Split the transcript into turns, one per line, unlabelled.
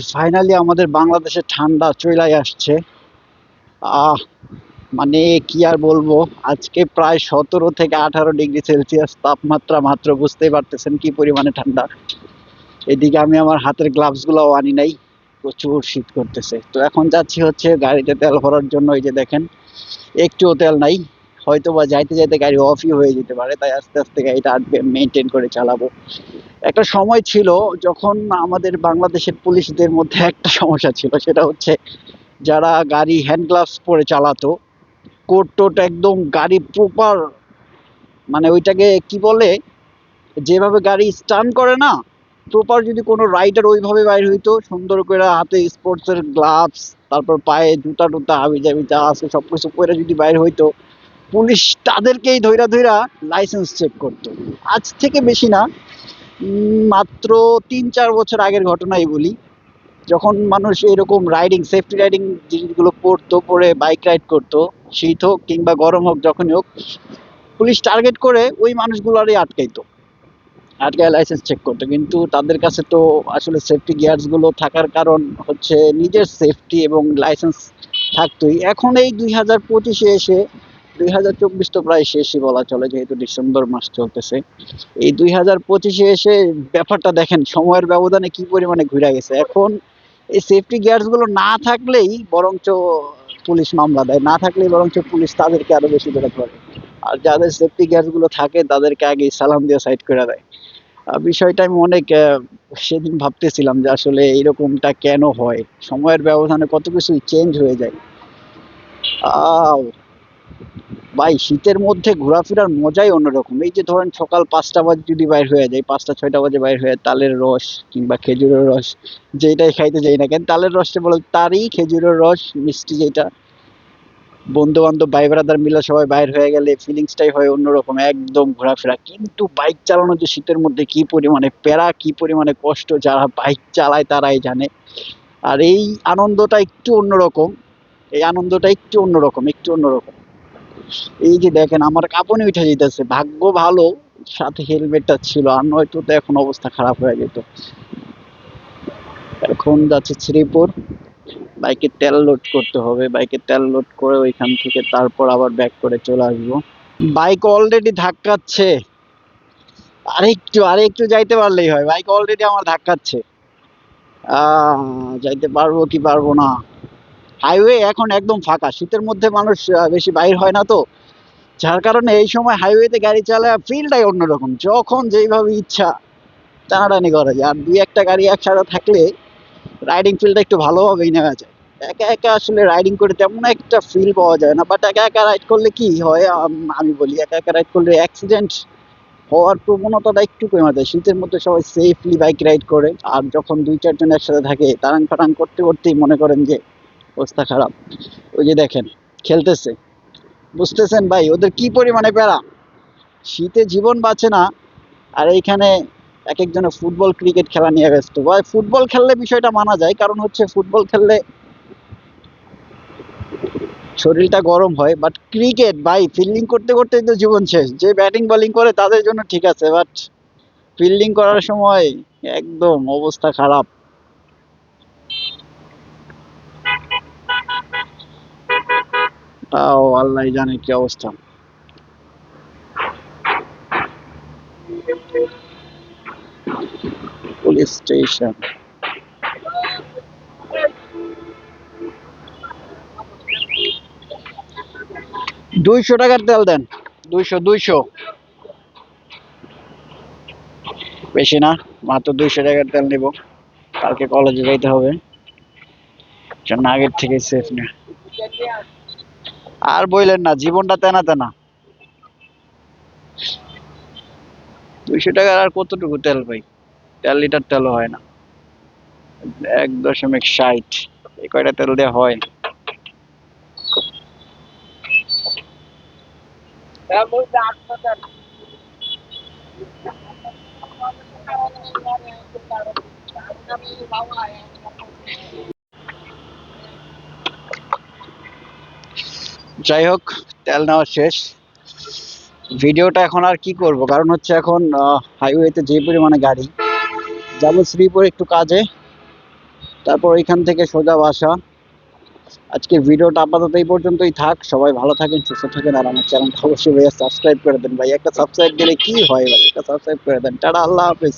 Finally আমাদের বাংলাদেশে ঠান্ডা চলে আসছে। আহ মানে কি আর বলব, আজকে প্রায় সতেরো থেকে আঠারো ডিগ্রি সেলসিয়াস তাপমাত্রা মাত্র, বুঝতেই পারতেছেন কি পরিমাণে ঠান্ডা। এদিকে আমি আমার হাতের গ্লাভস গুলাও আনি নাই, প্রচুর শীত করতেছে। তো এখন যাচ্ছি হচ্ছে গাড়িতে তেল ভরার জন্য, এই যে দেখেন, একটুও তেল নাই। হয়তো বা যাইতে যাইতে গাড়ি অফই হয়ে যেতে পারে, তাই আস্তে আস্তে গাড়িটা আটকে মেনটেন করে চালাবো। একটা সময় ছিল যখন আমাদের বাংলাদেশের পুলিশদের মধ্যে একটা সমস্যা ছিল, সেটা হচ্ছে যারা গাড়ি হ্যান্ড গ্লাভস পরে চালাতো কোট টোট একদম গাড়ি প্রপার মানে ওইটাকে কি বলে, যেভাবে গাড়ি স্টান করে না প্রপার যদি কোনো রাইডার ওইভাবে বাইর হইতো, সুন্দর করে হাতে স্পোর্টসের গ্লাভস তারপর পায়ে জুতা টুতা হাবি জাবি যা আছে সব কিছু পরে যদি বাইর হইতো পুলিশ তাদেরকেই ধইরা ধৈরা লাইসেন্স চেক করতো। আজ থেকে বেশি না মাত্র তিন চার বছর আগের ঘটনাই বলি। যখন মানুষ এরকম রাইডিং সেফটি রাইডিং জিনিসগুলো পড়তো পরে বাইক রাইড করতো, শীত হোক কিংবা গরম হোক, যখনই হোক, পুলিশ টার্গেট করে ওই মানুষগুলোরই আটকাইতো। আটকায় লাইসেন্স চেক করতো। কিন্তু তাদের কাছে তো আসলে সেফটি গিয়ার্সগুলো থাকার কারণ হচ্ছে নিজের সেফটি এবং লাইসেন্স থাকতোই। এখন এই দুই হাজার পঁচিশে এসে দুই হাজার চব্বিশ তো প্রায় শেষই বলা চলে, যেহেতু ডিসেম্বর মাস চলতেছে। এই দুই হাজার পঁচিশে এসে ব্যাপারটা দেখেন, সময়ের ব্যবধানে কি পরিমাণে ঘুরে গেছে। এখন এই সেফটি গিয়ার্সগুলো না থাকলেই বরঞ্চ পুলিশ মামলা দেয়, না থাকলেই বরঞ্চ পুলিশ তাদেরকে আরও বেশি ধরে ধরে। আর যাদের সেফটি গিয়ার্সগুলো থাকে, তাদেরকে আগে সালাম দিয়ে সাইড করে দেয়। বিষয়টা আমি অনেক সেদিন ভাবতেছিলাম যে আসলে এরকমটা কেন হয়? সময়ের ব্যবধানে কত কিছুই চেঞ্জ হয়ে যায়। আহ ভাই, শীতের মধ্যে ঘোরাফেরার মজাই অন্যরকম। এই যে ধরেন সকাল পাঁচটা বাজে যদি বাইর হয়ে যায়, পাঁচটা, ছয়টা বাজে বাইর হয়ে তালের রস কিংবা খেজুরের রস, যেটাই খাইতে যাই না কেন, তালের রসটা বলে, তারই খেজুরের রস, মিষ্টি যেটা। বন্ধু বান্ধব ভাই ব্রাদার মিলে সবাই বাইর হয়ে গেলে ফিলিংসটাই হয় অন্যরকম, একদম ঘোরাফেরা। কিন্তু বাইক চালানো যে শীতের মধ্যে কি পরিমাণে প্যারা, কি পরিমাণে কষ্ট, যারা বাইক চালায় তারাই জানে। আর এই আনন্দটা একটু অন্যরকম, এই আনন্দটা একটু অন্যরকম একটু অন্যরকম। এই যে দেখেন, আমার কাঁপনি উঠে যেতেছে ভাগ্য ভালো, সাথে হেলমেটটা ছিল, আর নয়তো তো এখন অবস্থা খারাপ হয়ে যেত এখন যাচ্ছে শ্রীপুর, বাইকে তেল লোড করতে হবে, বাইকে তেল লোড করে ওইখান থেকে তারপর আবার ব্যাক করে চলে আসব। বাইক অলরেডি ধাক্কাচ্ছে। আরেকটু আরেকটু যাইতে পারলেই হয়। বাইক অলরেডি আমার ধাক্কাচ্ছে। যাইতে পারব কি পারব না? হাইওয়ে এখন একদম ফাঁকা। শীতের মধ্যে মানুষ বেশি বাইর হয় না তো। যার কারণে এই সময় হাইওয়েতে গাড়ি চালায় ফিলটাই অন্যরকম। যখন যেইভাবে ইচ্ছা টানাটানি করা যায়। আর দুই একটা গাড়ি একসাথে থাকলে রাইডিং ফিলটা একটু ভালোভাবেই নেওয়া যায়। একা একা আসলে রাইডিং করে তেমন একটা ফিল পাওয়া যায় না। বাট একা একা রাইড করলে কি হয়? আমি বলি, একা একা রাইড করলে অ্যাক্সিডেন্ট হওয়ার প্রবণতাটা একটু কমে যায়। শীতের মধ্যে সবাই সেফলি বাইক রাইড করে। আর যখন দুই চারজন একসাথে থাকে তারাং ফাটাং করতে করতেই মনে করেন যে অবস্থা খারাপ। ওই যে দেখেন, খেলতেছে। বুঝতেছেন ভাই, ওদের কি পরিমাণে প্যারা? শীতে জীবন বাঁচে না, আর এইখানে এক একজনের ফুটবল, ক্রিকেট খেলা নিয়ে ব্যস্ত। ভাই, ফুটবল খেললে বিষয়টা মানা যায়, কারণ হচ্ছে ফুটবল খেললে শরীরটা গরম হয়। বাট ক্রিকেট, ভাই ফিল্ডিং করতে করতেই তো জীবন শেষ। যে ব্যাটিং বোলিং করে তাদের জন্য ঠিক আছে বাট ফিল্ডিং করার সময় একদম অবস্থা খারাপ। তাও আল্লাহ জানে কি অবস্থা। Police station. দুইশো টাকার তেল দেন। দুইশো দুইশো। বেশি না, মাত্র দুইশো টাকার তেল নিব। কালকে কলেজে যাইতে হবে। জন্য আগের থেকে সেফ না। আর বইলেন না, জীবনটা তেনা তেনা। দুইশো টাকার আর কতটুকু তেল ভাই? তেল লিটার তেলও হয় না। এক দশমিক ষাট, এই কয়টা তেল দিয়ে হয় যাই হোক, তেল নেওয়া শেষ। ভিডিওটা এখন আর কি করব? কারণ হচ্ছে এখন হাইওয়েতে যে পরিমাণে গাড়ি যাব শ্রীপুর একটু কাজে, তারপর ওইখান থেকে সোজা বাসা। আজকে ভিডিওটা আপাতত এই পর্যন্তই থাক। সবাই ভালো থাকেন, সুস্থ থাকেন, আর আমার চ্যানেলটা অবশ্যই ভাইয়া সাবস্ক্রাইব করে দেন। ভাই, একটা সাবস্ক্রাইব দিলে কি হয় ভাই? একটা সাবস্ক্রাইব করে দেন। টাটা, আল্লাহ হাফেজ।